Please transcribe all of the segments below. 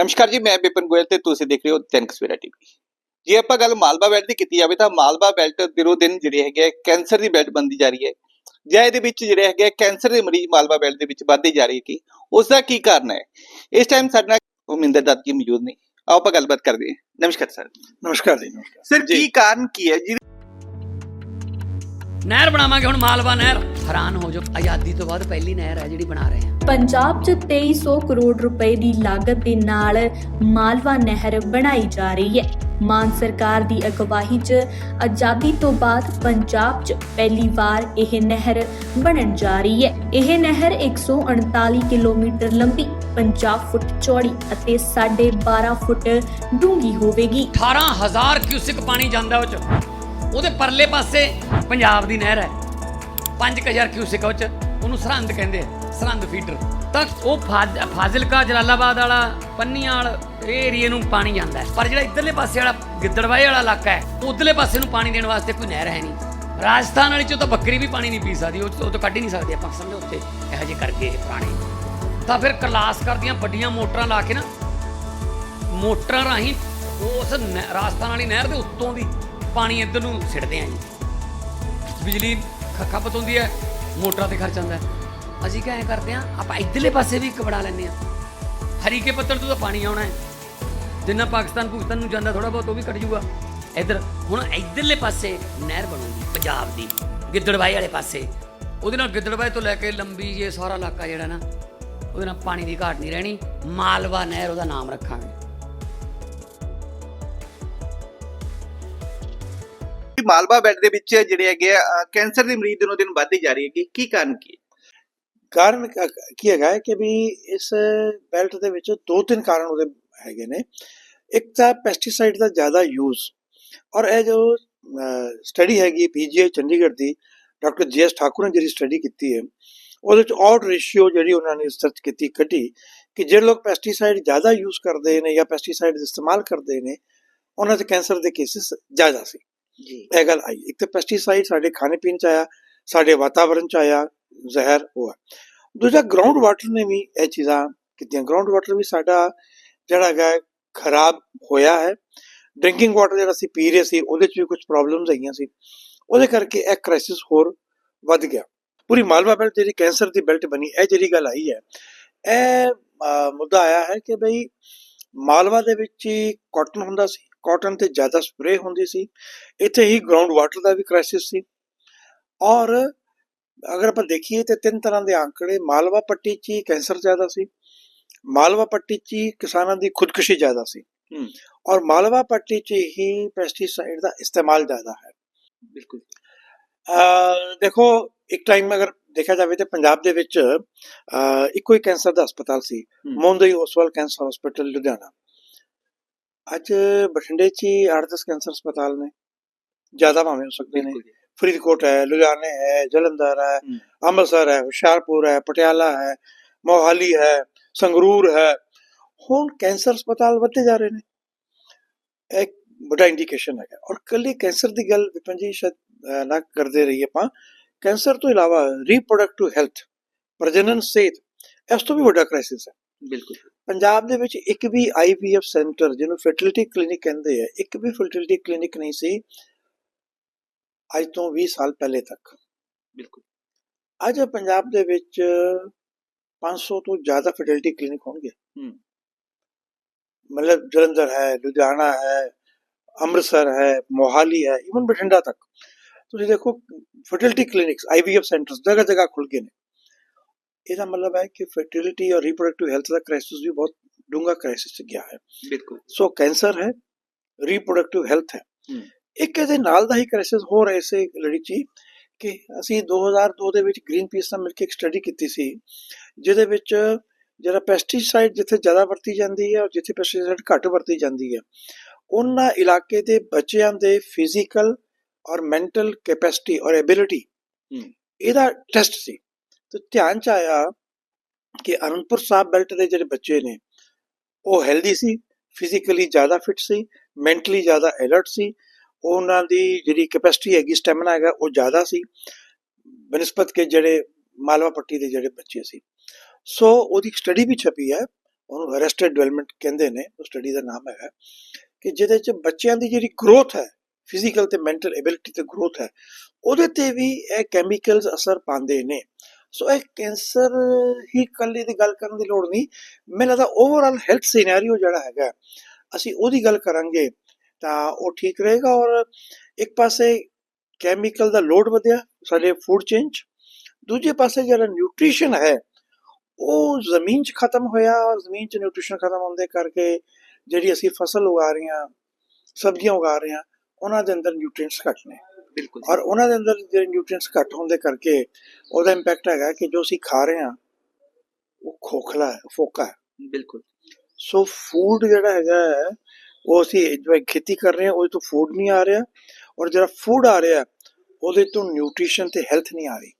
ਨਮਸਕਾਰ ਜੀ ਮੈਂ ਬਿਪਨ ਗੋਇਲ ਤੇ ਤੁਸੀਂ ਦੇਖ ਰਹੇ ਹੋ ਤਿੰਨ ਸਵੇਰਾ ਟੀਵੀ। ਜੇ ਆਪਾਂ ਗੱਲ ਮਾਲਵਾ ਬੈਲਟ ਦੀ ਕੀਤੀ ਜਾਵੇ ਤਾਂ ਮਾਲਵਾ ਬੈਲਟ ਦਿਨੋ ਦਿਨ ਜਿਹੜੇ ਹੈਗੇ ਕੈਂਸਰ ਦੀ ਬੈਲਟ ਬਣਦੀ ਜਾ ਰਹੀ ਹੈ। ਜਾਂ ਇਹਦੇ ਵਿੱਚ ਜਿਹੜੇ ਹੈਗੇ ਕੈਂਸਰ ਦੇ ਮਰੀਜ਼ ਮਾਲਵਾ ਬੈਲਟ ਦੇ ਵਿੱਚ ਵੱਧਦੇ ਜਾ ਰਹੇ ਕਿ ਉਸ ਦਾ ਕੀ ਕਾਰਨ ਹੈ? ਇਸ ਟਾਈਮ ਸਾਡੇ ਨਾਲ ਉਮਿੰਦਰ ਦੱਤ ਜੀ ਮੌਜੂਦ ਨੇ। ਆਓ ਆਪਾਂ ਗੱਲਬਾਤ ਕਰਦੇ ਹਾਂ। ਨਮਸਕਾਰ ਸਰ। ਨਮਸਕਾਰ ਜੀ ਨਮਸਕਾਰ। ਸਰ ਕੀ ਕਾਰਨ ਕੀ ਹੈ? ਜੀ ਨਹਿਰ ਬਣਾਵਾਂਗੇ ਹੁਣ ਮਾਲਵਾ ਨਹਿਰ। ਹੈਰਾਨ ਹੋ ਜਾਓ ਆਜ਼ਾਦੀ ਤੋਂ ਬਾਅਦ ਪਹਿਲੀ ਨਹਿਰ ਹੈ ਜਿਹੜੀ ਬਣਾ ਰਹੇ ਆ ਪੰਜਾਬ 'ਚ 2300 ਕਰੋੜ ਰੁਪਏ ਦੀ ਲਾਗਤ ਦੇ ਨਾਲ ਮਾਲਵਾ ਨਹਿਰ ਬਣਾਈ ਜਾ ਰਹੀ ਹੈ। ਮਾਨ ਸਰਕਾਰ ਦੀ ਅਗਵਾਈ 'ਚ ਆਜ਼ਾਦੀ ਤੋਂ ਬਾਅਦ ਪੰਜਾਬ 'ਚ ਪਹਿਲੀ ਵਾਰ ਇਹ ਨਹਿਰ ਬਣਨ ਜਾ ਰਹੀ ਹੈ। ਇਹ ਨਹਿਰ 139 ਕਿਲੋਮੀਟਰ ਲੰਬੀ 50 ਫੁੱਟ ਚੌੜੀ ਅਤੇ 12.5 ਫੁੱਟ ਡੂੰਘੀ ਹੋਵੇਗੀ। 18000 ਕਿਊਸਿਕ ਪਾਣੀ ਜਾਂਦਾ ਉਹ ਚ। ਉਹਦੇ ਪਰਲੇ ਪਾਸੇ ਪੰਜਾਬ ਦੀ ਨਹਿਰ ਹੈ। 5000 ਕਿਊਸਿਕ ਉਹ ਚ, ਉਹਨੂੰ ਸਰਹੰਦ ਕਹਿੰਦੇ ਆ, ਸਰਹੰਦ ਫੀਡਰ ਤਾਂ ਉਹ ਫਾਜ਼- ਫਾਜ਼ਿਲਕਾ, ਜਲਾਲਾਬਾਦ ਵਾਲਾ ਪੰਨੀਆਂ ਵਾਲਾ, ਇਹ ਏਰੀਏ ਨੂੰ ਪਾਣੀ ਜਾਂਦਾ ਪਰ ਜਿਹੜਾ ਇਧਰਲੇ ਪਾਸੇ ਵਾਲਾ ਗਿੱਦੜਵਾਏ ਵਾਲਾ ਇਲਾਕਾ ਹੈ ਉਧਰਲੇ ਪਾਸੇ ਨੂੰ ਪਾਣੀ ਦੇਣ ਵਾਸਤੇ ਕੋਈ ਨਹਿਰ ਹੈ ਨਹੀਂ। ਰਾਜਸਥਾਨ ਵਾਲੀ ਚੋਂ ਤਾਂ ਬੱਕਰੀ ਵੀ ਪਾਣੀ ਨਹੀਂ ਪੀ ਸਕਦੀ, ਉਹ 'ਚ- ਉਹ ਤੋਂ ਕੱਢ ਹੀ ਨਹੀਂ ਸਕਦੇ, ਆਪਾਂ ਸਮਝੋ ਉੱਥੇ ਇਹੋ ਜਿਹੇ ਕਰਕੇ ਇਹ ਪੁਰਾਣੇ। ਤਾਂ ਫਿਰ ਕਲਾਸ ਕਰਦੀਆਂ ਵੱਡੀਆਂ ਮੋਟਰਾਂ ਲਾ ਕੇ ਨਾ, ਮੋਟਰਾਂ ਰਾਹੀਂ ਉਸ ਨਹਿ- ਰਾਜਸਥਾਨ ਵਾਲੀ ਨਹਿਰ ਦੇ ਉੱਤੋਂ ਦੀ ਪਾਣੀ ਇੱਧਰ ਨੂੰ ਸਿੱਟਦੇ ਆਂ ਜੀ। ਬਿਜਲੀ ਖ- ਖਪਤ ਹੁੰਦੀ ਹੈ, ਮੋਟਰਾਂ ਤੇ ਖਰਚ ਆਉਂਦਾ ਹੈ। ਅਸੀਂ ਕਿਆ ਐਂ ਕਰਦੇ ਆਂ ਆਪਾਂ ਇੱਧਰਲੇ ਪਾਸੇ ਵੀ ਕਬੜਾ ਲੈਂਦੇ ਆਂ ਹਰੀਕੇ ਪੱਤਰ ਤੋਂ ਤਾਂ ਪਾਣੀ ਆਉਣਾ ਹੈ। ਜਿੰਨਾ ਪਾਕਿਸਤਾਨ ਭੁਗਤਨ ਨੂੰ ਜਾਂਦਾ ਥੋੜਾ ਬਹੁਤ, ਉਹ ਵੀ ਕੱਟ ਜੂਗਾ ਇੱਧਰ, ਹੁਣ ਇੱਧਰਲੇ ਪਾਸੇ ਨਹਿਰ ਬਣੂਗੀ, ਪੰਜਾਬ ਦੀ ਗਿੱਦੜਵਾਈ ਵਾਲੇ ਪਾਸੇ। ਉਹਦੇ ਨਾਲ ਗਿੱਦੜਵਾਈ ਤੋਂ ਲੈ ਕੇ ਲੰਬੀ ਜੇ ਸਾਰਾ ਇਲਾਕਾ ਜਿਹੜਾ ਨਾ, ਉਹਦੇ ਨਾਲ ਪਾਣੀ ਦੀ ਘਾਟ ਨਹੀਂ ਰਹਿਣੀ। ਮਾਲਵਾ ਨਹਿਰ ਉਹਦਾ ਨਾਮ ਰੱਖਾਂਗੇ। ਮਾਲਵਾ ਬੈਲਟ ਦੇ ਵਿੱਚ ਜਿਹੜੇ ਹੈਗੇ ਆ, ਕੈਂਸਰ ਦੇ ਮਰੀਜ਼ ਦਿਨੋ ਦਿਨ ਵੱਧਦੇ ਜਾ ਰਹੇ ਹੈਗੇ। ਕੀ ਕਾਰਨ ਕੀ ਕਾਰਨ ਕੀ ਹੈਗਾ ਕਿ ਵੀ ਇਸ ਬੈਲਟ ਦੇ ਵਿੱਚ ਦੋ ਤਿੰਨ ਕਾਰਨ ਉਹਦੇ ਹੈਗੇ ਨੇ। ਇੱਕ ਤਾਂ ਪੈਸਟੀਸਾਈਡ ਦਾ ਜ਼ਿਆਦਾ ਯੂਜ਼ ਔਰ ਇਹ ਜੋ ਸਟੱਡੀ ਹੈਗੀ ਪੀਜੀਆਈ ਚੰਡੀਗੜ੍ਹ ਦੀ ਡਾਕਟਰ ਜੀ ਐਸ ਠਾਕੁਰ ਨੇ ਜਿਹੜੀ ਸਟੱਡੀ ਕੀਤੀ ਹੈ ਉਹਦੇ ਵਿੱਚ ਆਊਟ ਰੇਸ਼ੀਓ ਜਿਹੜੀ ਉਹਨਾਂ ਨੇ ਰਿਸਰਚ ਕੀਤੀ ਕੱਢੀ ਕਿ ਜਿਹੜੇ ਲੋਕ ਪੈਸਟੀਸਾਈਡ ਜ਼ਿਆਦਾ ਯੂਜ਼ ਕਰਦੇ ਨੇ ਜਾਂ ਪੈਸਟੀਸਾਈਡ ਇਸਤੇਮਾਲ ਕਰਦੇ ਨੇ ਉਹਨਾਂ ਦੇ ਕੈਂਸਰ ਦੇ ਕੇਸਿਸ ਜ਼ਿਆਦਾ ਸੀ। ਜੀ। ਇਹ ਗੱਲ ਆਈ। ਇੱਕ ਤਾਂ ਪੈਸਟੀਸਾਈਡ ਸਾਡੇ ਖਾਣੇ ਪੀਣ ਚ ਆਇਆ, ਸਾਡੇ ਵਾਤਾਵਰਣ ਚ ਆਇਆ, ਜ਼ਹਿਰ ਉਹ ਹੈ। ਦੂਜਾ ਗਰਾਊਂਡ ਵਾਟਰ ਨੇ ਵੀ ਇਹ ਚੀਜ਼ਾਂ ਕੀਤੀਆਂ। ਗਰਾਊਂਡ ਵਾਟਰ ਵੀ ਸਾਡਾ ਜਿਹੜਾ ਹੈਗਾ ਖਰਾਬ ਹੋਇਆ ਹੈ। ਡਰਿੰਕਿੰਗ ਵਾਟਰ ਜਿਹੜਾ ਅਸੀਂ ਪੀ ਰਹੇ ਸੀ, ਉਹਦੇ ਚ ਵੀ ਕੁਝ ਪ੍ਰੋਬਲਮਸ ਆਈਆਂ ਸੀ। ਉਹਦੇ ਕਰਕੇ ਇਹ ਕ੍ਰਾਈਸਿਸ ਹੋਰ ਵੱਧ ਗਿਆ। ਪੂਰੀ ਮਾਲਵਾ ਬੈਲਟ ਜਿਹੜੀ ਕੈਂਸਰ ਦੀ ਬੈਲਟ ਬਣੀ, ਇਹ ਜਿਹੜੀ ਗੱਲ ਆਈ ਹੈ, ਇਹ ਮੁੱਦਾ ਆਇਆ ਹੈ ਕਿ ਬਈ ਮਾਲਵਾ ਦੇ ਵਿੱਚ ਹੀ ਕਾਟਨ ਹੁੰਦਾ ਸੀ। ਕਾਟਨ ਤੇ ਜ਼ਿਆਦਾ ਸਪਰੇ ਹੁੰਦੀ ਸੀ। ਇੱਥੇ ਹੀ ਗਰਾਊਂਡ ਵਾਟਰ ਦਾ ਵੀ ਕ੍ਰਾਈਸਿਸ ਸੀ। ਔਰ ਅਗਰ ਆਪਾਂ ਦੇਖੀਏ ਤੇ ਤਿੰਨ ਤਰ੍ਹਾਂ ਦੇ ਆંકੜੇ ਮਾਲਵਾ ਪੱਟੀ 'ਚ ਹੀ ਕੈਂਸਰ ਜ਼ਿਆਦਾ ਸੀ। ਮਾਲਵਾ ਪੱਟੀ 'ਚ ਹੀ ਕਿਸਾਨਾਂ ਦੀ ਖੁਦਕੁਸ਼ੀ ਜ਼ਿਆਦਾ ਸੀ। ਔਰ ਮਾਲਵਾ ਪੱਟੀ 'ਚ ਹੀ ਪੈਸਟੀਸਾਈਡ ਦਾ ਇਸਤੇਮਾਲ ਜ਼ਿਆਦਾ ਹੈ। ਬਿਲਕੁਲ। ਅਹ ਦੇਖੋ ਇੱਕ ਟਾਈਮ ਅਗਰ ਦੇਖਿਆ ਜਾਵੇ ਤੇ ਪੰਜਾਬ ਦੇ ਵਿੱਚ ਇੱਕੋ ਹੀ ਕੈਂਸਰ ਦਾ ਹਸਪਤਾਲ ਸੀ। ਹੂੰ। Mohandai Oswal cancer hospital Ludhiana. ਅੱਜ ਬਠਿੰਡੇ 'ਚ ਹੀ 8-10 ਕੈਂਸਰ ਹਸਪਤਾਲ ਨੇ। ਜ਼ਿਆਦਾ ਭਾਵੇਂ ਹੋ ਸਕਦੇ ਨੇ। ਫਰੀਦਕੋਟ ਹੈ ਲੁਧਿਆਣੇ ਹੈ ਜਲੰਧਰ ਹੈ। ਅੰਮ੍ਰਿਤਸਰ ਹੈ ਹੁਸ਼ਿਆਰਪੁਰ ਹੈ ਪਟਿਆਲਾ ਹੈ ਮੋਹਾਲੀ ਹੈ ਸੰਗਰੂਰ ਹੈ। ਹੁਣ ਕੈਂਸਰ ਹਸਪਤਾਲ ਵੱਧਦੇ ਜਾ ਰਹੇ ਨੇ। ਇੱਕ ਵੱਡਾ ਇੰਡੀਕੇਸ਼ਨ ਹੈਗਾ। ਔਰ ਕੱਲੀ ਕੈਂਸਰ ਦੀ ਗੱਲ ਵਿਪਨ ਜੀ ਸ਼ਾਇਦ ਨਾ ਕਰਦੇ ਰਹੀ ਆਪਾਂ। ਕੈਂਸਰ ਤੋਂ ਇਲਾਵਾ ਰੀਪਰੋਡਕਟਿਵ ਹੈਲਥ ਪ੍ਰਜਨਨ ਸਿਹਤ ਇਸ ਤੋਂ ਵੀ ਵੱਡਾ ਕ੍ਰਾਈਸਿਸ ਹੈ। ਬਿਲਕੁਲ। ਪੰਜਾਬ ਦੇ ਵਿੱਚ ਇੱਕ ਵੀ ਆਈਵੀਐਫ ਸੈਂਟਰ ਜਿਹਨੂੰ ਫਰਟੀਲਿਟੀ ਕਲੀਨਿਕ ਕਹਿੰਦੇ ਆ ਇੱਕ ਵੀ ਫਰਟੀਲਿਟੀ ਕਲੀਨਿਕ ਨਹੀਂ ਸੀ ਅੱਜ ਤੋਂ 20 ਸਾਲ ਪਹਿਲੇ ਤੱਕ। ਬਿਲਕੁਲ। ਅੱਜ ਪੰਜਾਬ ਦੇ ਵਿੱਚ 500 ਤੋਂ ਜ਼ਿਆਦਾ ਫਰਟੀਲਿਟੀ ਕਲੀਨਿਕ ਹੋਣਗੇ। ਹੂੰ। ਮਤਲਬ ਜਲੰਧਰ ਹੈ ਲੁਧਿਆਣਾ ਹੈ ਅੰਮ੍ਰਿਤਸਰ ਹੈ ਮੋਹਾਲੀ ਹੈ ਇਵਨ ਬਠਿੰਡਾ ਤੱਕ। ਤੁਸੀਂ ਦੇਖੋ ਫਰਟੀਲਿਟੀ ਕਲੀਨਿਕਸ ਆਈਵੀਐਫ ਸੈਂਟਰਸ ਜਗ੍ਹਾ ਜਗ੍ਹਾ ਖੁੱਲ ਗਏ ਨੇ। ਇਹਦਾ ਮਤਲਬ ਹੈ ਕਿ ਫਰਟੀਲਿਟੀ ਔਰ ਰੀਪਰੋਡਕਟਿਵ ਹੈਲਥ ਦਾ ਕ੍ਰਾਈਸਿਸ ਵੀ ਬਹੁਤ ਡੂੰਘਾ ਕ੍ਰਾਈਸਿਸ ਗਿਆ ਹੈ ਬਿਲਕੁਲ ਸੋ ਕੈਂਸਰ ਹੈ ਰੀਪਰੋਡਕਟਿਵ ਹੈਲਥ ਹੈ। ਇੱਕ ਇਹਦੇ ਨਾਲ ਦਾ ਹੀ ਕ੍ਰਾਈਸਿਸ ਹੋ ਰਿਹਾ ਇਸੇ ਲੜੀ 'ਚ ਹੀ ਕਿ ਅਸੀਂ 2002 ਦੇ ਵਿੱਚ ਗ੍ਰੀਨ ਪੀਸ ਨਾਲ ਮਿਲ ਕੇ ਇੱਕ ਸਟੱਡੀ ਕੀਤੀ ਸੀ ਜਿਹਦੇ ਵਿੱਚ ਜਿਹੜਾ ਪੈਸਟੀਸਾਈਡ ਜਿੱਥੇ ਜ਼ਿਆਦਾ ਵਰਤੀ ਜਾਂਦੀ ਹੈ ਔਰ ਜਿੱਥੇ ਪੈਸਟੀਸਾਈਡ ਘੱਟ ਵਰਤੀ ਜਾਂਦੀ ਹੈ ਉਹਨਾਂ ਇਲਾਕੇ ਦੇ ਬੱਚਿਆਂ ਦੇ ਫਿਜ਼ੀਕਲ ਔਰ ਮੈਂਟਲ ਕੈਪੈਸਿਟੀ ਔਰ ਐਬਿਲਿਟੀ। ਇਹਦਾ ਟੈਸਟ ਸੀ ਤੇ ਧਿਆਨ ਚ ਆਇਆ ਕਿ ਅਨੰਦਪੁਰ ਸਾਹਿਬ ਬੈਲਟ ਦੇ ਜਿਹੜੇ ਬੱਚੇ ਨੇ, ਉਹ ਹੈਲਦੀ ਸੀ ਫਿਜ਼ੀਕਲੀ ਜ਼ਿਆਦਾ ਫਿਟ ਸੀ ਮੈਂਟਲੀ ਜ਼ਿਆਦਾ ਅਲਰਟ ਸੀ, ਉਹਨਾਂ ਦੀ ਜਿਹੜੀ ਕੈਪੈਸਿਟੀ ਹੈਗੀ ਸਟੈਮਿਨਾ ਹੈਗਾ, ਉਹ ਜ਼ਿਆਦਾ ਸੀ, ਬਨਸਪਤ ਕੇ ਜਿਹੜੇ ਮਾਲਵਾ ਪੱਟੀ ਦੇ ਜਿਹੜੇ ਬੱਚੇ ਸੀ। ਸੋ ਉਹਦੀ ਸਟੱਡੀ ਵੀ ਛਪੀ ਹੈ, ਉਹਨੂੰ ਅਰੈਸਟਡ ਡਿਵੈਲਪਮੈਂਟ ਕਹਿੰਦੇ ਨੇ ਉਹ ਸਟੱਡੀ ਦਾ ਨਾਮ ਹੈਗਾ, ਕਿ ਜਿਹਦੇ ਚ ਬੱਚਿਆਂ ਦੀ ਜਿਹੜੀ ਗਰੋਥ ਹੈ ਫਿਜ਼ੀਕਲ ਤੇ ਮੈਂਟਲ ਐਬਿਲਿਟੀ ਤੇ ਗਰੋਥ ਹੈ, ਉਹਦੇ ਤੇ ਵੀ ਇਹ ਕੈਮੀਕਲਸ ਅਸਰ ਪਾਉਂਦੇ ਨੇ। ਸੋ ਇਹ ਕੈਂਸਰ ਹੀ ਕੱਲੀ ਦੀ ਗੱਲ ਕਰਨ ਦੀ ਲੋੜ ਨਹੀਂ। ਮੈਨੂੰ ਲੱਗਦਾ ਓਵਰਆਲ ਹੈਲਥ ਸਿਨੈਰੀਓ ਜਿਹੜਾ ਹੈਗਾ, ਅਸੀਂ ਉਹਦੀ ਗੱਲ ਕਰਾਂਗੇ, ਤਾਂ ਉਹ ਠੀਕ ਰਹੇਗਾ ਔਰ ਇੱਕ ਪਾਸੇ ਕੈਮੀਕਲ ਦਾ ਲੋਡ ਵਧਿਆ, ਸਾਡੇ ਫੂਡ ਚੇਂਜ 'ਚ ਦੂਜੇ ਪਾਸੇ ਜਿਹੜਾ ਨਿਊਟ੍ਰੀਸ਼ਨ ਹੈ, ਉਹ ਜ਼ਮੀਨ 'ਚ ਖਤਮ ਹੋਇਆ ਔਰ ਜ਼ਮੀਨ 'ਚ ਨਿਊਟ੍ਰੀਸ਼ਨ ਖਤਮ ਹੋਣ ਦੇ ਕਰਕੇ ਜਿਹੜੀ ਅਸੀਂ ਫਸਲ ਉਗਾ ਰਹੇ ਹਾਂ ਸਬਜ਼ੀਆਂ ਉਗਾ ਰਹੇ ਹਾਂ ਉਹਨਾਂ ਦੇ ਅੰਦਰ ਨਿਊਟ੍ਰੀਐਂਟਸ ਘੱਟ ਨੇ। ਬਿਲਕੁਲ ਔਰ ਉਹਨਾਂ ਦੇ ਅੰਦਰ ਜਿਹੜੇ ਨਿਊਟ੍ਰੀਐਂਟਸ ਘੱਟ ਹੋਣ ਦੇ ਕਰਕੇ ਉਹਦਾ ਇੰਪੈਕਟ ਹੈਗਾ ਕਿ ਜੋ ਅਸੀਂ ਖਾ ਰਹੇ ਹਾਂ ਉਹ ਖੋਖਲਾ ਹੈ ਫੋਕਾ ਹੈ। ਬਿਲਕੁਲ। ਸੋ ਫੂਡ ਜਿਹੜਾ ਹੈਗਾ ਉਹ ਅਸੀਂ ਜੋ ਖੇਤੀ ਕਰ ਰਹੇ ਹਾਂ ਉਹਦੇ ਤੋਂ ਫੂਡ ਨਹੀਂ ਆ ਰਿਹਾ ਔਰ ਜਿਹੜਾ ਫੂਡ ਆ ਰਿਹਾ ਉਹਦੇ ਤੋਂ ਨਿਊਟ੍ਰੀਸ਼ਨ ਤੇ ਹੈਲਥ ਨਹੀਂ ਆ ਰਹੀ।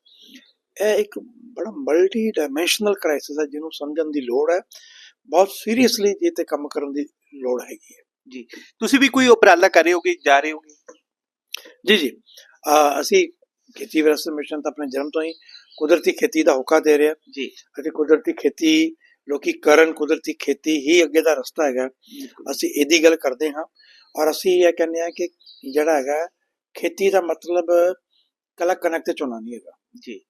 ਇਹ ਇੱਕ ਬੜਾ ਮਲਟੀ ਡਾਈਮੈਂਸ਼ਨਲ ਕ੍ਰਾਈਸਿਸ ਹੈ ਜਿਹਨੂੰ ਸਮਝਣ ਦੀ ਲੋੜ ਹੈ। ਬਹੁਤ ਸੀਰੀਅਸਲੀ ਇਹ ਤੇ ਕੰਮ ਕਰਨ ਦੀ ਲੋੜ ਹੈਗੀ ਹੈ। ਜੀ। ਤੁਸੀਂ ਵੀ ਕੋਈ ਉਪਰਾਲਾ ਕਰ ਰਹੇ ਹੋਗੇ ਜਾ ਰਹੇ ਹੋਗੇ ਜੀ ਜੀ। ਅਸੀਂ ਖੇਤੀ ਵਿਰਾਸਤ ਮਿਸ਼ਨ ਤਾਂ ਆਪਣੇ ਜਨਮ ਤੋਂ ਹੀ ਕੁਦਰਤੀ ਖੇਤੀ ਦਾ ਹੋਕਾ ਦੇ ਰਿਹਾ। ਜੀ। ਅਤੇ ਕੁਦਰਤੀ ਖੇਤੀ ਲੋਕੀ ਕਰਨ ਕੁਦਰਤੀ ਖੇਤੀ ਹੀ ਅੱਗੇ ਦਾ ਰਸਤਾ ਹੈਗਾ। ਅਸੀਂ ਇਹਦੀ ਗੱਲ ਕਰਦੇ ਹਾਂ। ਔਰ ਅਸੀਂ ਇਹ ਕਹਿੰਦੇ ਹਾਂ ਕਿ ਜਿਹੜਾ ਹੈਗਾ ਖੇਤੀ ਦਾ ਮਤਲਬ ਕਲਾ ਕਣਕ ਤੇ ਝੋਨਾ ਨਹੀਂ ਹੈਗਾ। ਜੀ।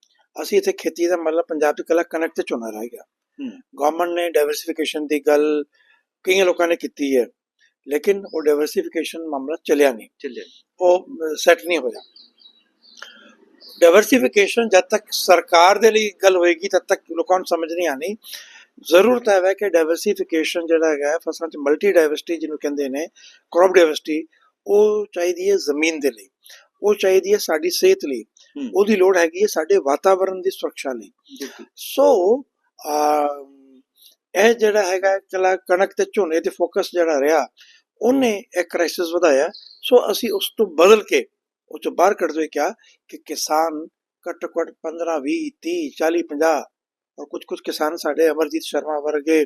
ਅਸੀਂ ਇੱਥੇ ਖੇਤੀ ਦਾ ਮਤਲਬ ਪੰਜਾਬ ਚ ਕਲਾ ਕਣਕ ਤੇ ਝੋਨਾ ਰਹਿ ਗਿਆ। ਹੂੰ। ਗਵਰਨਮੈਂਟ ਨੇ ਡਾਈਵਰਸਿਫਿਕੇਸ਼ਨ ਦੀ ਗੱਲ ਕਈਆਂ ਲੋਕਾਂ ਨੇ ਕੀਤੀ ਹੈ। ਲੇਕਿਨ ਉਹ ਡਾਈਵਰਸਿਫਿਕੇਸ਼ਨ ਮਾਮਲਾ ਚੱਲਿਆ ਨਹੀਂ। ਚੱਲੇ ਉਹ ਸੈੱਟ ਨਹੀਂ ਹੋਇਆ। ਡਾਈਵਰਸਿਫਿਕੇਸ਼ਨ ਜਦ ਤੱਕ ਸਰਕਾਰ ਦੇ ਲਈ ਗੱਲ ਹੋਏਗੀ ਤਦ ਤੱਕ ਲੋਕਾਂ ਨੂੰ ਸਮਝ ਨਹੀਂ ਆਣੀ ਜ਼ਰੂਰਤ ਹੈ ਕਿ ਡਾਈਵਰਸਿਫਿਕੇਸ਼ਨ ਜਿਹੜਾ ਹੈਗਾ ਫਸਲਾਂ 'ਚ ਮਲਟੀ ਡਾਈਵਰਸਿਟੀ ਜਿਹਨੂੰ ਕਹਿੰਦੇ ਨੇ ਕ੍ਰੌਪ ਡਾਈਵਰਸਿਟੀ ਉਹ ਚਾਹੀਦੀ ਹੈ ਜ਼ਮੀਨ ਦੇ ਲਈ। ਉਹ ਚਾਹੀਦੀ ਹੈ ਸਾਡੀ ਸਿਹਤ ਲਈ। ਉਹਦੀ ਲੋੜ ਹੈਗੀ ਹੈ ਸਾਡੇ ਵਾਤਾਵਰਣ ਦੀ ਸੁਰੱਖਿਆ ਲਈ। ਸੋ ਇਹ ਜਿਹੜਾ ਹੈਗਾ ਕਲਾ ਕਣਕ ਤੇ ਝੋਨੇ ਤੇ ਫੋਕਸ ਜਿਹੜਾ ਰਿਹਾ ਉਹਨੇ ਇਹ ਕ੍ਰਾਈਸਿਸ ਵਧਾਇਆ। ਸੋ ਅਸੀਂ ਉਸ ਤੋਂ ਬਦਲ ਕੇ ਉਹ ਚੋਂ ਬਾਹਰ ਕੱਢਦੇ ਕਿਹਾ ਕਿ ਕਿਸਾਨ ਘੱਟੋ ਘੱਟ 15 20 30 40 50 ਔਰ ਕੁਝ ਕੁਝ ਕਿਸਾਨ ਸਾਡੇ ਅਮਰਜੀਤ ਸ਼ਰਮਾ ਵਰਗੇ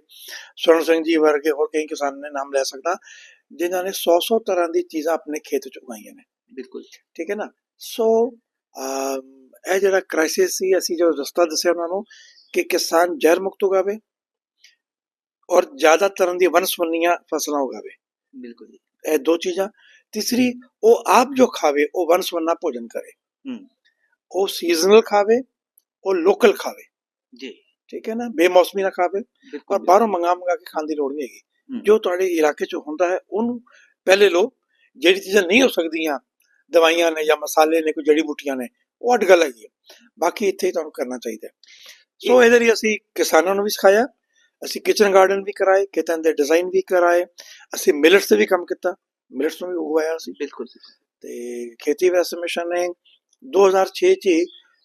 ਸਵਰਨ ਸਿੰਘ ਜੀ ਵਰਗੇ ਹੋਰ ਕਈ ਕਿਸਾਨ ਨੇ ਨਾਮ ਲੈ ਸਕਦਾ ਜਿਨ੍ਹਾਂ ਨੇ 100 100 ਤਰ੍ਹਾਂ ਦੀ ਚੀਜ਼ਾਂ ਆਪਣੇ ਖੇਤ ਚ ਉਗਾਈਆਂ ਨੇ। ਬਿਲਕੁਲ। ਠੀਕ ਹੈ ਨਾ? ਸੋ ਇਹ ਜਿਹੜਾ ਕ੍ਰਾਈਸਿਸ ਸੀ ਅਸੀਂ ਜੋ ਰਸਤਾ ਦੱਸਿਆ ਉਹਨਾਂ ਨੂੰ ਕਿ ਕਿਸਾਨ ਜ਼ਹਿਰ ਮੁਕਤ ਉਗਾਵੇ ਔਰ ਜ਼ਿਆਦਾ ਤਰ੍ਹਾਂ ਦੀ ਵਨਸਵੰਨੀਆਂ ਫਸਲਾਂ ਉਗਾਵੇ। ਬਿਲਕੁਲ ਜੀ। ਇਹ ਦੋ ਚੀਜ਼ਾਂ। ਤੀਸਰੀ ਉਹ ਆਪ ਜੋ ਖਾਵੇ ਉਹ ਵਨਸਵੰਨਾ ਭੋਜਨ ਕਰੇ। ਹੂੰ। ਉਹ ਸੀਜ਼ਨਲ ਖਾਵੇ ਉਹ ਲੋਕਲ ਖਾਵੇ। ਜੀ। ਠੀਕ ਹੈ ਨਾ? ਬੇਮੌਸਮੀ ਨਾ ਖਾਵੇ। ਔਰ ਬਾਹਰੋਂ ਮੰਗਾ ਮੰਗਾ ਕੇ ਖਾਣ ਦੀ ਲੋੜ ਨਹੀਂ ਹੈਗੀ। ਜੋ ਤੁਹਾਡੇ ਇਲਾਕੇ 'ਚ ਹੁੰਦਾ ਹੈ ਉਹਨੂੰ ਪਹਿਲੇ ਲਓ। ਜਿਹੜੀ ਚੀਜ਼ਾਂ ਨਹੀਂ ਹੋ ਸਕਦੀਆਂ ਦਵਾਈਆਂ ਨੇ ਜਾਂ ਮਸਾਲੇ ਨੇ ਕੋਈ ਜੜੀ ਬੂਟੀਆਂ ਨੇ ਉਹ ਅੱਡ ਗੱਲ ਹੈਗੀ ਬਾਕੀ ਇੱਥੇ ਤੁਹਾਨੂੰ ਕਰਨਾ ਚਾਹੀਦਾ ਸੋ ਇਹਦੇ ਲਈ ਅਸੀਂ ਕਿਸਾਨਾਂ ਨੂੰ ਵੀ ਸਿਖਾਇਆ। ਅਸੀਂ ਕਿਚਨ ਗਾਰਡਨ ਵੀ ਕਰਾਏ ਕਿਚਨ ਦੇ ਡਿਜ਼ਾਈਨ ਵੀ ਕਰਾਏ ਅਸੀਂ ਮਿਲਟਸ ਤੇ ਵੀ ਕੰਮ ਕੀਤਾ। ਮਿਲਟਸ ਨੂੰ ਵੀ ਉਗਵਾਇਆ ਸੀ। ਬਿਲਕੁਲ ਤੇ ਖੇਤੀ ਵਿਕਾਸ ਮਿਸ਼ਨ ਨੇ 2006 ਚ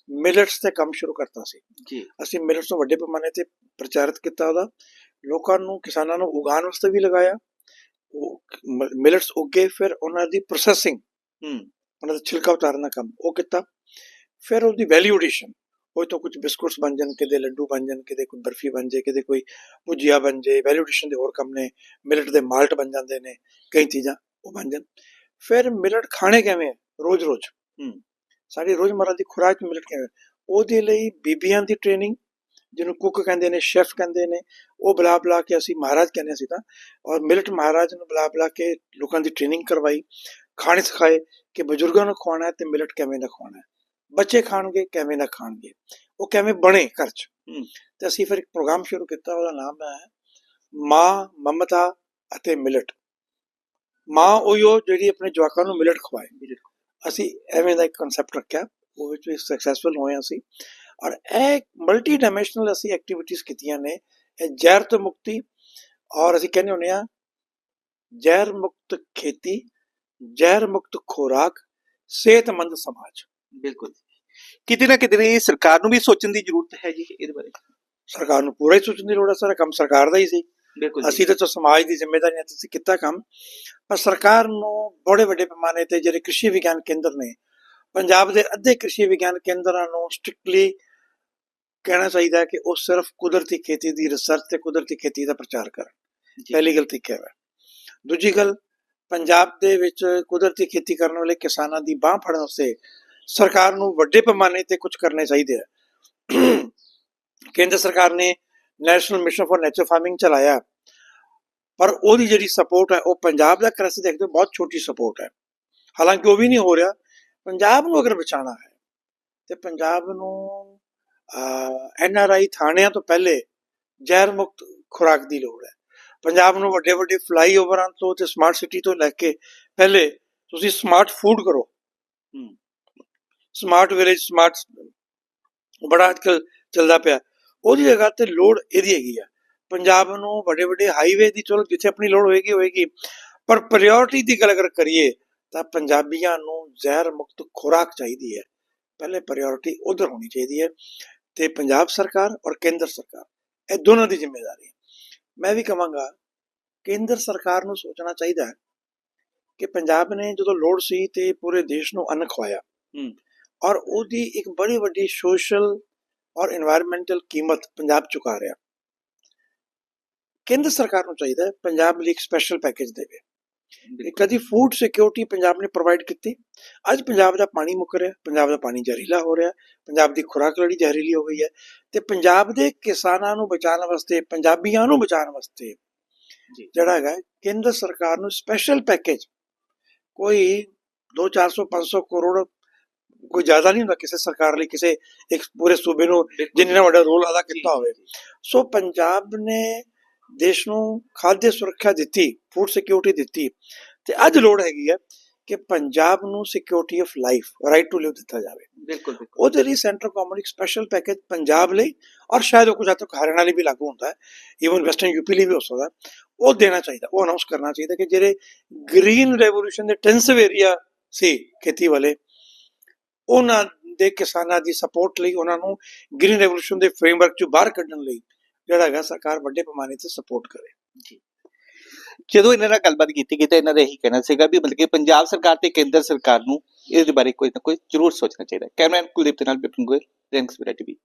ਮਿਲਟਸ ਤੇ ਕੰਮ ਸ਼ੁਰੂ ਕਰਤਾ ਸੀ। ਜੀ। ਅਸੀਂ ਮਿਲਟਸ ਨੂੰ ਵੱਡੇ ਪੈਮਾਨੇ ਤੇ ਪ੍ਰਚਾਰਿਤ ਕੀਤਾ ਉਹਦਾ। ਲੋਕਾਂ ਨੂੰ ਕਿਸਾਨਾਂ ਨੂੰ ਉਗਾਉਣ ਵਾਸਤੇ ਵੀ ਲਗਾਇਆ। ਉਹ ਮਿਲਟਸ ਉੱਗੇ ਫਿਰ ਉਹਨਾਂ ਦੀ ਪ੍ਰੋਸੈਸਿੰਗ ਹੂੰ। ਉਹਨਾਂ ਦਾ ਛਿਲਕਾ ਉਤਾਰਨ ਦਾ ਕੰਮ ਉਹ ਕੀਤਾ। ਫਿਰ ਉਹਦੀ ਵੈਲਿਊ ਐਡੀਸ਼ਨ ਉਹ ਤੋਂ ਕੁਝ ਬਿਸਕੁਟਸ ਬਣ ਜਾਣ, ਕਿਤੇ ਲੱਡੂ ਬਣ ਜਾਣ, ਕਿਤੇ ਕੋਈ ਬਰਫੀ ਬਣ ਜਾਏ, ਕਿਤੇ ਕੋਈ ਭੁਜੀਆ ਬਣ ਜਾਏ ਵੈਲਿਊ ਦੇ ਹੋਰ ਕੰਮ ਨੇ ਮਿਲਟ ਦੇ ਮਾਲਟ ਬਣ ਜਾਂਦੇ ਨੇ, ਕਈ ਚੀਜ਼ਾਂ ਉਹ ਬਣ ਜਾਣ। ਫਿਰ ਮਿਲਟ ਖਾਣੇ ਕਿਵੇਂ ਰੋਜ਼-ਰੋਜ਼। ਸਾਡੀ ਰੋਜ਼ਮਰਰਾ ਦੀ ਖੁਰਾਕ ਮਿਲਟ ਕਿਵੇਂ ਉਹਦੇ ਲਈ ਬੀਬੀਆਂ ਦੀ ਟ੍ਰੇਨਿੰਗ ਜਿਹਨੂੰ ਕੁੱਕ ਕਹਿੰਦੇ ਨੇ ਸ਼ੈਫ ਕਹਿੰਦੇ ਨੇ, ਉਹ ਬੁਲਾ ਬੁਲਾ ਕੇ ਅਸੀਂ ਮਹਾਰਾਜ ਕਹਿੰਦੇ ਸੀ ਤਾਂ, ਔਰ ਮਿਲਟ ਮਹਾਰਾਜ ਨੂੰ ਬੁਲਾ ਬੁਲਾ ਕੇ ਲੋਕਾਂ ਦੀ ਟ੍ਰੇਨਿੰਗ ਕਰਵਾਈ, ਖਾਣੇ ਸਿਖਾਏ ਕਿ ਬਜ਼ੁਰਗਾਂ ਨੂੰ ਖਵਾਉਣਾ ਹੈ ਤੇ ਮਿਲਟ ਕਿਵੇਂ ਦਾ ਖਵਾਉਣਾ ਹੈ। ਬੱਚੇ ਖਾਣਗੇ ਕਿਵੇਂ ਦਾ ਖਾਣਗੇ। ਉਹ ਕਿਵੇਂ ਬਣੇ ਘਰ 'ਚ। ਤੇ ਅਸੀਂ ਫਿਰ ਇੱਕ ਪ੍ਰੋਗਰਾਮ ਸ਼ੁਰੂ ਕੀਤਾ ਉਹਦਾ ਨਾਮ ਹੈ ਮਾਂ ਮਮਤਾ ਅਤੇ ਮਿਲਟ। ਮਾਂ ਉਹੋ ਜਿਹੜੀ ਆਪਣੇ ਜਵਾਕਾਂ ਨੂੰ ਮਿਲਟ ਖਵਾਏ। ਅਸੀਂ ਐਵੇਂ ਦਾ ਇੱਕ ਕਨਸੈਪਟ ਰੱਖਿਆ ਉਹ ਵਿੱਚ ਵੀ ਸਕਸੈਸਫੁਲ ਹੋਏ ਅਸੀਂ। ਔਰ ਇਹ ਮਲਟੀ ਡਾਈਮੈਂਸ਼ਨਲ ਅਸੀਂ ਐਕਟੀਵਿਟੀਜ਼ ਕੀਤੀਆਂ ਨੇ ਇਹ ਜ਼ਹਿਰ ਤੋਂ ਮੁਕਤੀ ਔਰ ਅਸੀਂ ਕਹਿੰਦੇ ਹੁੰਦੇ ਆ ਜ਼ਹਿਰ ਮੁਕਤ ਖੇਤੀ ਜ਼ਹਿਰ ਮੁਕਤ ਖੁਰਾਕ ਸਿਹਤਮੰਦ ਸਮਾਜ। ਬਿਲਕੁਲ ਕਿਤੇ ਨਾ ਕਿਤੇ ਸਰਕਾਰ ਨੂੰ ਵੀ ਸੋਚਣ ਦੀ ਜ਼ਰੂਰਤ ਹੈ ਜੀ ਇਹਦੇ ਬਾਰੇ। ਸਰਕਾਰ ਨੂੰ ਪੂਰਾ ਹੀ ਸੋਚਣ ਦੀ ਲੋੜ ਹੈ ਸਾਰਾ ਕੰਮ ਸਰਕਾਰ ਦਾ ਹੀ ਸੀ। ਬਿਲਕੁਲ ਅਸੀਂ ਤਾਂ ਸਮਾਜ ਦੀ ਜ਼ਿੰਮੇਵਾਰੀ ਨਾਲ ਤੁਸੀਂ ਕੀਤਾ ਕੰਮ ਪਰ ਸਰਕਾਰ ਨੂੰ ਬੜੇ ਵੱਡੇ ਪੈਮਾਨੇ ਤੇ ਜਿਹੜੇ ਕ੍ਰਿਸ਼ੀ ਵਿਗਿਆਨ ਕੇਂਦਰ ਨੇ ਪੰਜਾਬ ਦੇ ਅੱਧੇ ਕ੍ਰਿਸ਼ੀ ਵਿਗਿਆਨ ਕੇਂਦਰਾਂ ਨੂੰ ਸਟ੍ਰਿਕਟਲੀ ਕਹਿਣਾ ਚਾਹੀਦਾ ਹੈ ਕਿ ਉਹ ਸਿਰਫ ਕੁਦਰਤੀ ਖੇਤੀ ਦੀ ਰਿਸਰਚ ਤੇ ਕੁਦਰਤੀ ਖੇਤੀ ਦਾ ਪ੍ਰਚਾਰ ਕਰਨ। ਪਹਿਲੀ ਗਲਤੀ ਕਿਹਾ ਹੈ। ਦੂਜੀ ਗੱਲ ਪੰਜਾਬ ਦੇ ਵਿੱਚ ਕੁਦਰਤੀ ਖੇਤੀ ਕਰਨ ਵਾਲੇ ਕਿਸਾਨਾਂ ਦੀ ਬਾਹ ਫੜਨ ਵਾਸਤੇ ਸਰਕਾਰ ਨੂੰ ਵੱਡੇ ਪੈਮਾਨੇ ਤੇ ਕੁਝ ਕਰਨੇ ਚਾਹੀਦੇ ਆ। ਕੇਂਦਰ ਸਰਕਾਰ ਨੇ national mission for natural farming ਚਲਾਇਆ। ਪਰ ਉਹਦੀ ਜਿਹੜੀ ਸਪੋਰਟ ਹੈ, ਉਹ ਪੰਜਾਬ ਦਾ ਕਰੰਸੀ ਦੇਖਦੇ ਹੋ, ਬਹੁਤ ਛੋਟੀ ਸਪੋਰਟ ਹੈ। ਹਾਲਾਂਕਿ ਉਹ ਵੀ ਨਹੀਂ ਹੋ ਰਿਹਾ। ਪੰਜਾਬ ਨੂੰ ਅਗਰ ਬਚਾਉਣਾ ਹੈ, ਤੇ ਪੰਜਾਬ ਨੂੰ ਐਨ ਆਰ ਆਈ ਥਾਣਿਆਂ ਤੋਂ ਪਹਿਲੇ ਜ਼ਹਿਰ ਮੁਕਤ ਖੁਰਾਕ ਦੀ ਲੋੜ ਹੈ। ਪੰਜਾਬ ਨੂੰ ਵੱਡੇ ਵੱਡੇ ਫਲਾਈਓਵਰਾਂ ਤੋਂ ਤੇ ਸਮਾਰਟ ਸਿਟੀ ਤੋਂ ਲੈ ਕੇ ਪਹਿਲੇ ਤੁਸੀਂ ਸਮਾਰਟ ਫੂਡ ਕਰੋ। ਹੂੰ। ਸਮਾਰਟ ਵਿਲੇਜ ਸਮਾਰਟ ਬੜਾ ਅੱਜਕੱਲ ਚੱਲਦਾ ਪਿਆ। ਉਹਦੀ ਜਗ੍ਹਾ ਤੇ ਲੋੜ ਇਹਦੀ ਹੈਗੀ ਆ। ਪੰਜਾਬ ਨੂੰ ਵੱਡੇ ਵੱਡੇ ਹਾਈਵੇ ਦੀ ਚਲੋ ਜਿੱਥੇ ਆਪਣੀ ਲੋੜ ਹੋਏਗੀ ਹੋਏਗੀ। ਪਰ ਪ੍ਰਾਇੋਰਟੀ ਦੀ ਗੱਲ ਅਗਰ ਕਰੀਏ, ਤਾਂ ਪੰਜਾਬੀਆਂ ਨੂੰ ਜ਼ਹਿਰ ਮੁਕਤ ਖੁਰਾਕ ਚਾਹੀਦੀ ਹੈ। ਪਹਿਲੇ ਪ੍ਰਾਇੋਰਟੀ ਉਧਰ ਹੋਣੀ ਚਾਹੀਦੀ ਹੈ। ਤੇ ਪੰਜਾਬ ਸਰਕਾਰ ਔਰ ਕੇਂਦਰ ਸਰਕਾਰ, ਇਹ ਦੋਨਾਂ ਦੀ ਜ਼ਿੰਮੇਵਾਰੀ ਹੈ। ਮੈਂ ਵੀ ਕਹਾਂਗਾ, ਕੇਂਦਰ ਸਰਕਾਰ ਨੂੰ ਸੋਚਣਾ ਚਾਹੀਦਾ ਹੈ ਕਿ ਪੰਜਾਬ ਨੇ ਜਦੋਂ ਲੋੜ ਸੀ ਤੇ ਪੂਰੇ ਦੇਸ਼ ਨੂੰ ਅੰਨ ਖਵਾਇਆ। ਔਰ ਉਹਦੀ ਇੱਕ ਬੜੀ ਵੱਡੀ ਸੋਸ਼ਲ ਔਰ এনवायरमेंटल ਕੀਮਤ ਪੰਜਾਬ ਚੁਕਾ ਰਿਹਾ। ਕੇਂਦਰ ਸਰਕਾਰ ਨੂੰ ਚਾਹੀਦਾ ਹੈ ਪੰਜਾਬ ਲਈ ਇੱਕ ਸਪੈਸ਼ਲ ਪੈਕੇਜ ਦੇਵੇ। ਕਦੀ ਫੂਡ ਸਿਕਿਉਰਿਟੀ ਪੰਜਾਬ ਨੇ ਪ੍ਰੋਵਾਈਡ ਕੀਤੀ। ਅੱਜ ਪੰਜਾਬ ਦਾ ਪਾਣੀ ਮੁੱਕ ਰਿਹਾ ਪੰਜਾਬ ਦਾ ਪਾਣੀ ਜ਼ਹਿਰੀਲਾ ਹੋ ਰਿਹਾ ਪੰਜਾਬ ਦੀ ਖੁਰਾਕ ਲੜੀ ਜ਼ਹਿਰੀਲੀ ਹੋ ਗਈ ਹੈ ਤੇ ਪੰਜਾਬ ਦੇ ਕਿਸਾਨਾਂ ਨੂੰ ਬਚਾਉਣ ਵਾਸਤੇ ਪੰਜਾਬੀਆਂ ਨੂੰ ਬਚਾਉਣ ਵਾਸਤੇ ਜਿਹੜਾ ਹੈਗਾ ਕੇਂਦਰ ਸਰਕਾਰ ਨੂੰ ਸਪੈਸ਼ਲ ਪੈਕੇਜ ਕੋਈ 2 400 500 ਕਰੋੜ ਕੋਈ ਜ਼ਿਆਦਾ ਨਹੀਂ ਹੁੰਦਾ ਕਿਸੇ ਸਰਕਾਰ ਲਈ ਕਿਸੇ ਇੱਕ ਪੂਰੇ ਸੂਬੇ ਨੂੰ ਜਿੰਨਾ ਵੱਡਾ ਰੋਲ ਅਦਾ ਕੀਤਾ ਹੋਵੇ। ਸੋ ਪੰਜਾਬ ਨੇ ਦੇਸ਼ ਨੂੰ ਖਾद्य ਸੁਰੱਖਿਆ ਦਿੱਤੀ ਫੂਡ ਸਿਕਿਉਰਿਟੀ ਦਿੱਤੀ ਤੇ ਅੱਜ ਲੋੜ ਹੈਗੀ ਹੈ ਕਿ ਪੰਜਾਬ ਨੂੰ security of life right to live ਦਿੱਤਾ ਜਾਵੇ। ਬਿਲਕੁਲ ਬਿਲਕੁਲ। ਉਹਦੇ ਲਈ ਸੈਂਟਰ ਗਵਰਨਮੈਂਟ ਇੱਕ ਸਪੈਸ਼ਲ ਪੈਕੇਜ ਪੰਜਾਬ ਲਈ ਔਰ ਸ਼ਾਇਦ ਉਹ ਕੁਝ ਹੱਦ ਤੱਕ ਹਰਿਆਣਾ ਲਈ ਵੀ ਲਾਗੂ ਹੁੰਦਾ ਹੈ ਈਵਨ ਵੈਸਟਰਨ ਯੂਪੀ ਲਈ ਵੀ ਹੋ ਸਕਦਾ। ਉਹ ਦੇਣਾ ਚਾਹੀਦਾ ਉਹ ਅਨਾਉਂਸ ਕਰਨਾ ਚਾਹੀਦਾ ਕਿ ਜਿਹੜੇ ਗ੍ਰੀਨ ਰੈਵੋਲੂਸ਼ਨ ਦੇ ਇੰਟੈਂਸਿਵ ਏਰੀਆ ਸੀ ਖੇਤੀ ਵਾਲੇ ਉਹਨਾਂ ਦੇ ਕਿਸਾਨਾਂ ਦੀ ਸਪੋਰਟ ਲਈ ਉਹਨਾਂ ਨੂੰ ਗ੍ਰੀਨ ਰੈਵੋਲੂਸ਼ਨ ਦੇ ਫਰੇਮਵਰਕ ਚੋਂ ਬਾਹਰ ਕੱਢਣ ਲਈ ਜਿਹੜਾ ਹੈਗਾ ਸਰਕਾਰ ਵੱਡੇ ਪੈਮਾਨੇ ਤੇ ਸਪੋਰਟ ਕਰੇ। ਜਦੋਂ ਇਹਨਾਂ ਨਾਲ ਗੱਲਬਾਤ ਕੀਤੀ ਗਈ ਤਾਂ ਇਹਨਾਂ ਦਾ ਇਹੀ ਕਹਿਣਾ ਸੀਗਾ ਵੀ ਮਤਲਬ ਕਿ ਪੰਜਾਬ ਸਰਕਾਰ ਤੇ ਕੇਂਦਰ ਸਰਕਾਰ ਨੂੰ ਇਸ ਦੇ ਬਾਰੇ ਕੋਈ ਨਾ ਕੋਈ ਜ਼ਰੂਰ ਸੋਚਣਾ ਚਾਹੀਦਾ ਕੈਮਰਾਮੈਨ ਕੁਲਦੀਪ ਦੇ ਨਾਲ ਬਿਪਨ ਗੋਇਲ ਰੈਂਕਸ ਵੀਰਾ ਟੀਵੀ